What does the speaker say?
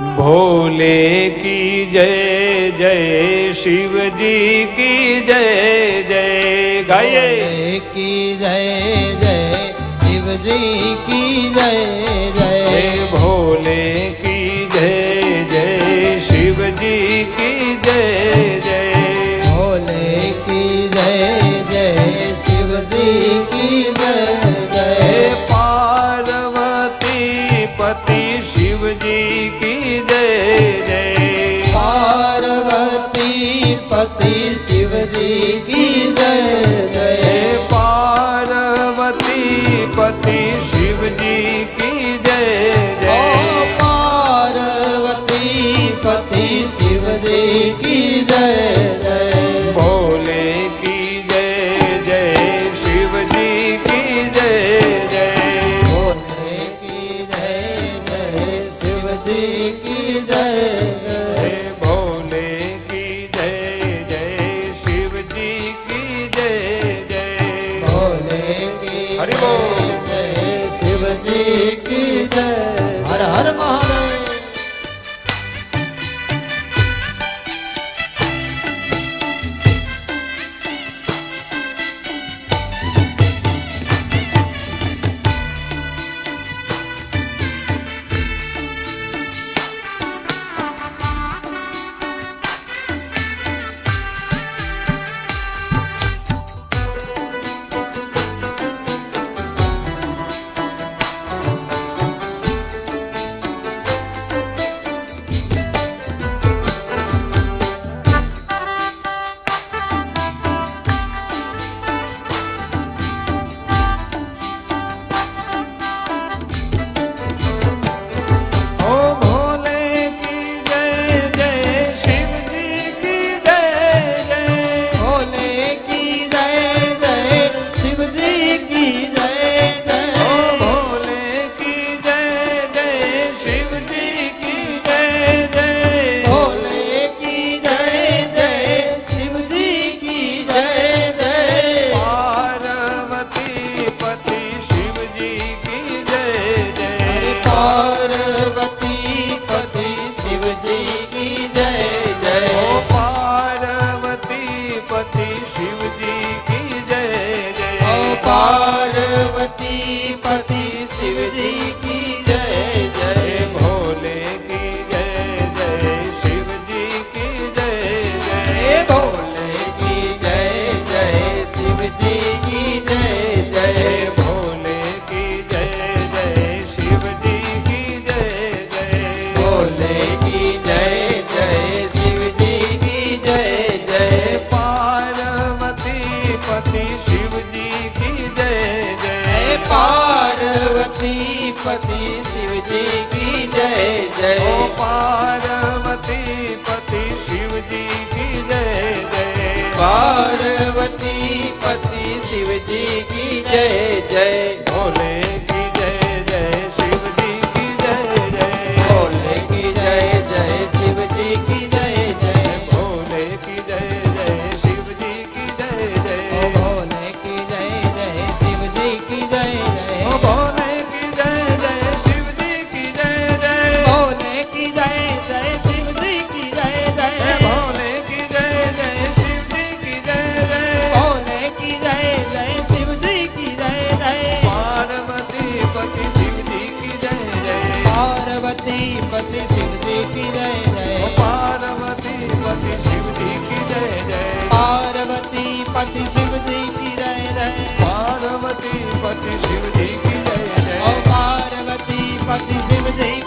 भोले की जय जय शिव जी की जय जय गाये की जय जय शिव जी की जय जय। भोले की जय जय शिव जी की जय जय। भोले की जय जय शिव जी की जय जय। पार्वती पति शिव जी શંકરજી કી જય જય પાર્વતી પતિ, શિવજી કી જય જય. પાર્વતી પતિ, શિવજી કી જય. જી કી જય હર હર મહાદેવ. पार्वती शिव जी की जय जय पार्वती पति शिव जी की जय जय ओ पार्वती पति शिव जी की जय जय पार्वती पति शिव जी की जय की जय जय पार्वती पति शिव जी की जय जय पार्वती पति शिव जी की जय जय पार्वती पति शिव जी की जय जय पार्वती पति शिव जी